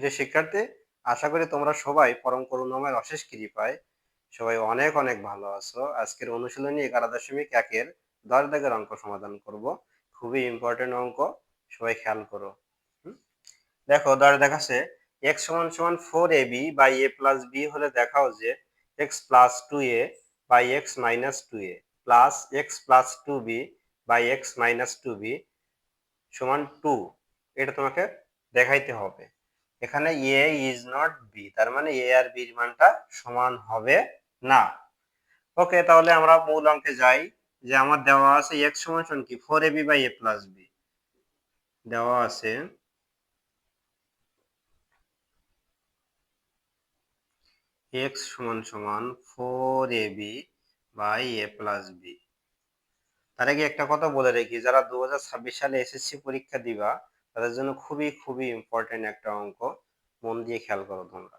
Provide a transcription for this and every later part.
প্রিয় শিক্ষার্থী, আশা করি তোমরা সবাই পরম করুণাময়ের অশেষ কৃপায় সবাই অনেক অনেক ভালো আছো। আজকের অনুশীলনী এগারো দশমিক একের দশ দাগের অঙ্ক সমাধান করব। খুবই ইম্পর্টেন্ট অঙ্ক, সবাই খেয়াল করো। দেখো, দশ দেখাচ্ছে এক্স সমান সমান four a b by a plus b হলে দেখাও যে x plus two a by x minus two a plus x plus two b by x minus two b সমান টু এটা তোমাকে দেখাইতে হবে। এখানে এ ইজ নট বি তার মানে এ আর বির মানটা সমান হবে না। ওকে তাহলে আমরা মূল অঙ্কে যাই, যে আমার দেওয়া আছে এক্স সমান কি? Four a b by a plus b দেওয়া আছে। এক্স সমান সমান four a b by a plus b তার আগে একটা কথা বলে রেখি, যারা দু হাজার ছাব্বিশ সালে এসএসসি পরীক্ষা দিবা তাদের জন্য খুবই খুবই ইম্পর্টেন্ট একটা অঙ্ক। মন দিয়ে খেয়াল করো তোমরা।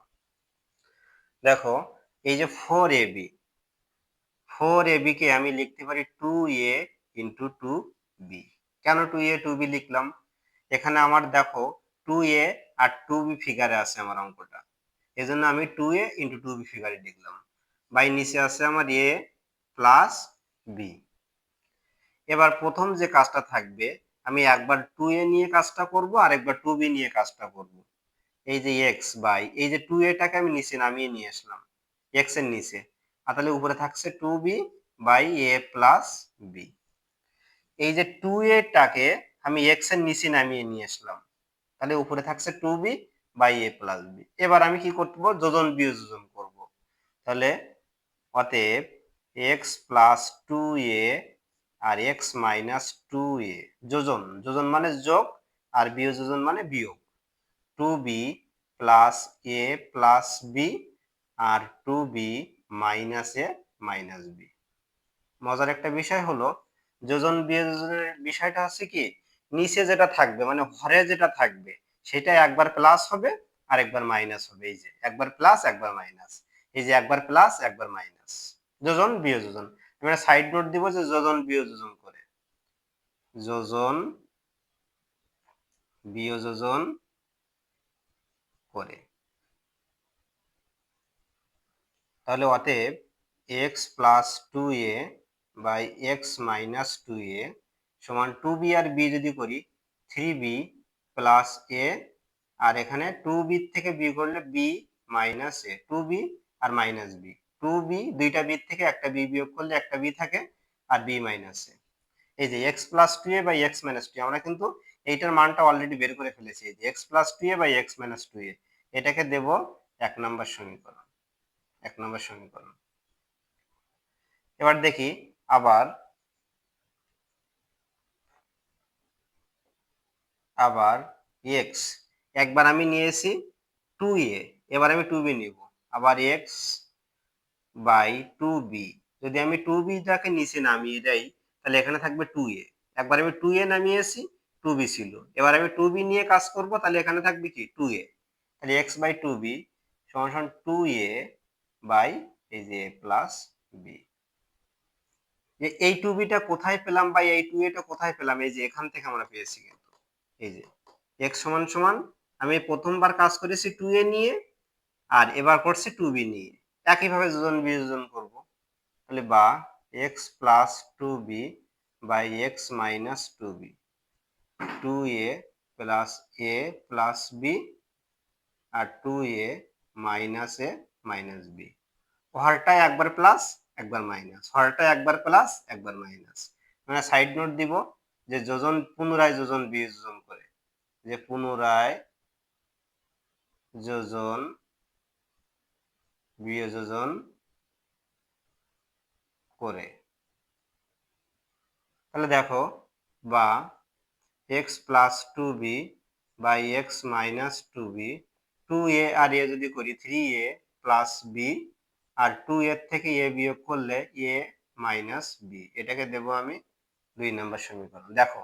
দেখো, এই যে four a b four a কে আমি লিখতে পারি two a into two b কেন টু এ টু বি লিখলাম? এখানে আমার দেখো টু এ আর টু বি ফিগারে আছে আমার অঙ্কটা। এই জন্য আমি two a into two b ফিগারে লিখলাম। বাই নিচে আছে আমার এ প্লাস বি এবার প্রথম যে কাজটা থাকবে আমি একবার টু এ নিয়ে কাজটা করব আর একবার টু বি নিয়ে কাজটা করব। এই যে এক্স বাই এই যে টু এটাকে আমি নিচে নামিয়ে নিয়ে আসলাম এক্সের নিচে। আর তাহলে উপরে থাকছে two b by a plus b এই যে টু এটাকে আমি এক্সের নিচে নামিয়ে নিয়ে আসলাম, তাহলে উপরে থাকছে two b by a plus b এবার আমি কি করব? যোজন বিয়োজন করব। তাহলে অতএব এক্স প্লাস টু এ আর এক্স মাইনাস টু এ যোজন যোজন মানে যোগ আর বিয়োগ, যোজন মানে বিয়োগ। Two b plus a plus b R two b minus a minus b মজার একটা বিষয় হলো, যোজন বিয়োজনের বিষয়টা হচ্ছে কি, নিচে যেটা থাকবে মানে হরে যেটা থাকবে সেটা একবার প্লাস হবে আর একবার মাইনাস হবে। এই যে, একবার প্লাস একবার মাইনাস এই যে, একবার প্লাস একবার মাইনাস যোজন বিয়োজন আমরা সাইড নোট দিব যে যোজন বিয়োজন করে। যোজন বিয়োজন করে। তাহলে অতএব x plus two a by x minus two a সমান টু বি আর বি যদি করি থ্রি বি প্লাস এ আর এখানে টু বি থেকে বি করলে b minus a two b R minus B two B, দুইটা বি থেকে একটা বি বিয়োগ করলে একটা বি থাকে আর বি মাইনাস এই যে x plus two a by x minus two আমরা কিন্তু এইটার মানটা অলরেডি বের করে ফেলেছি। এই যে x plus two a by x minus two a, এটাকে দেব এক নম্বর সমীকরণ, এক নম্বর সমীকরণ। এবার দেখি আবার আবার এক্স একবার আমি নিয়েছি টু এ, এবার আমি টু বি নিব। আবার এক্স বাই টু বি যদি আমি টু বিটাকে নিচে নামিয়ে দেই, তাহলে এখানে থাকবে টু এ একবার আমি টু এ নামিয়ে নামিয়েছি টু বি ছিল। এবার আমি টু বি নিয়ে কাজ করব, তাহলে এখানে থাকবে কি? টু এ তাহলে এক্স বাই টু বি সমান টু এ বাই এই যে প্লাস বি যে এই টু বিটা কোথায় পেলাম বা এই টু এটা কোথায় পেলাম? এই যে এখান থেকে আমরা পেয়েছি কিন্তু। এই যে এক্স সমান সমান আমি প্রথমবার কাজ করেছি টু এ নিয়ে, আর এবার করছি টু বি নিয়ে। একইভাবে যোজন বিয়োজন করব। তাহলে বা x plus two b by x minus two b two a plus a plus b R two a minus a minus b হরটা একবার প্লাস একবার মাইনাস হরটা একবার প্লাস একবার মাইনাস মানে সাইড নোট দিব যে যোজন, পুনরায় যোজন বিয়োজন করে। যে পুনরায় যোজন বিয়োজন করে। তাহলে দেখো, বা x plus two B by x minus two B two A আর এ যদি করি থ্রি এ প্লাস বি আর টু এর থেকে এ বিয়োগ করলে এ মাইনাস বি এটাকে দেব আমি দুই নম্বর সমীকরণ। দেখো,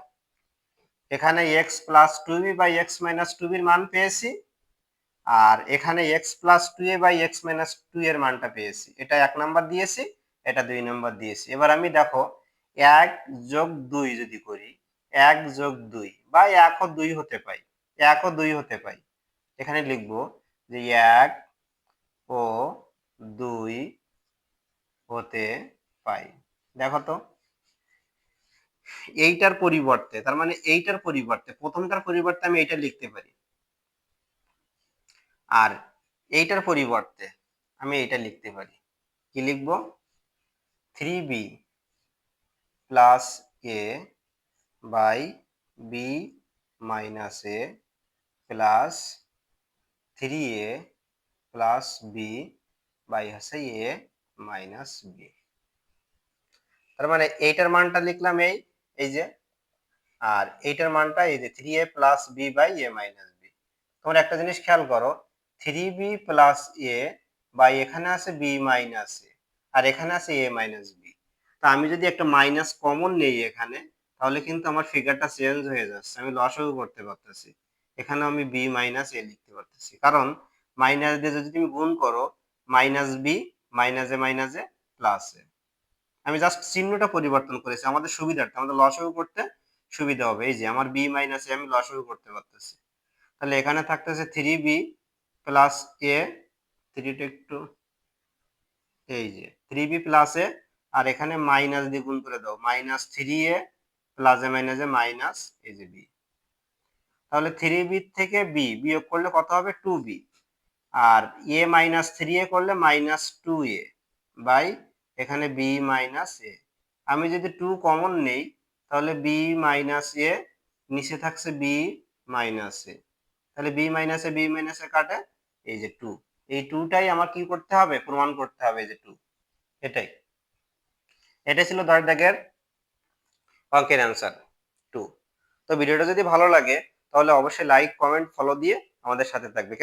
এখানে x plus two B by x minus two বির মান পেয়েছি আর এখানে x plus two A by x minus two এর মানটা পেয়েছি। এটা এক নাম্বার দিয়েছি, এটা দুই নাম্বার দিয়েছি। এবার আমি দেখো, এক যোগ দুই যদি করি, এক যোগ দুই বা এক ও দুই হতে পাই, এক ও দুই হতে পাই। এখানে লিখব যে এক ও দুই হতে পাই। দেখো তো, এইটার পরিবর্তে, তার মানে এইটার পরিবর্তে, প্রথমটার পরিবর্তে আমি এইটা লিখতে পারি। আর এইটার পরিবর্তে আমি এইটা লিখতে পারি। কি লিখব? Three B plus A by B minus A plus three A plus B by হচ্ছে এ মাইনাস বি তার মানে এইটার মানটা লিখলাম এই এই যে, আর এইটার মানটা এই যে three A plus B by A minus B তোমরা একটা জিনিস খেয়াল করো three B plus A by এখানে আছে বি মাইনাস এ, আর এখানে আছে এ মাইনাস বি। তা আমি যদি একটা মাইনাস কমন নেই এখানে, তাহলে কিন্তু আমার ফিগারটা চেঞ্জ হয়ে যাচ্ছে, আমি লসও করতে পারতেছি। এখানে আমি বি মাইনাস এ লিখতে পারতেছি। কারণ মাইনাস দিয়ে যদি তুমি গুণ করো, minus B, minus A minus A, plus A. আমি জাস্ট চিহ্নটা পরিবর্তন করেছি, আমাদের সুবিধার্থে আমাদের লসও করতে সুবিধা হবে। এই যে, আমার বি মাইনাস আমি লসও করতে পারতেছি। তাহলে এখানে থাকতেছে থ্রি বি প্লাস এ থ্রিটা একটু, এই যে থ্রি বি প্লাস এ আর এখানে মাইনাস দিয়ে করে দাও। Minus three A plus A minus A minus এই যে বি তাহলে থ্রি বি থেকে বি বিয়োগ করলে কত হবে? টু বি আর এ মাইনাস থ্রি এ করলে মাইনাস টু এ বাই এখানে বি মাইনাস এ আমি যদি টু কমন নেই, তাহলে বি মাইনাস এ নিচে থাকছে বি মাইনাস এ তাহলে B minus A B minus A কাটে এই যে টু এই টুটাই আমার কি করতে হবে? প্রমাণ করতে হবে এই যে টু এটাই। এটা ছিল দশ দাগের অঙ্কের অ্যান্সার টু তো ভিডিওটা যদি ভালো লাগে, তাহলে অবশ্যই লাইক কমেন্ট ফলো দিয়ে আমাদের সাথে থাকবে।